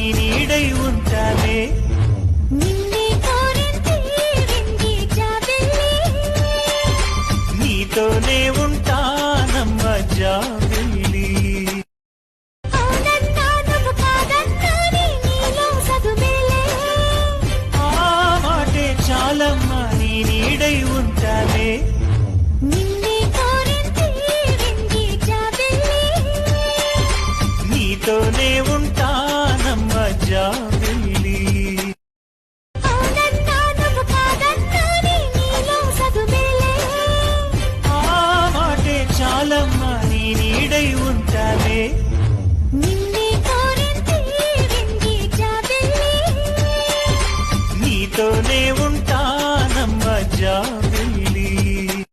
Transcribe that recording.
నీ నీడై ఉంటానే నీతోనే ఉంటానమ్మ జాబిల్లి. ఆ మాటే చాలమ్మ నీ నీడై ఉంటానే నీతోనే ఉంటా ఉంటానమ్మ జాబ్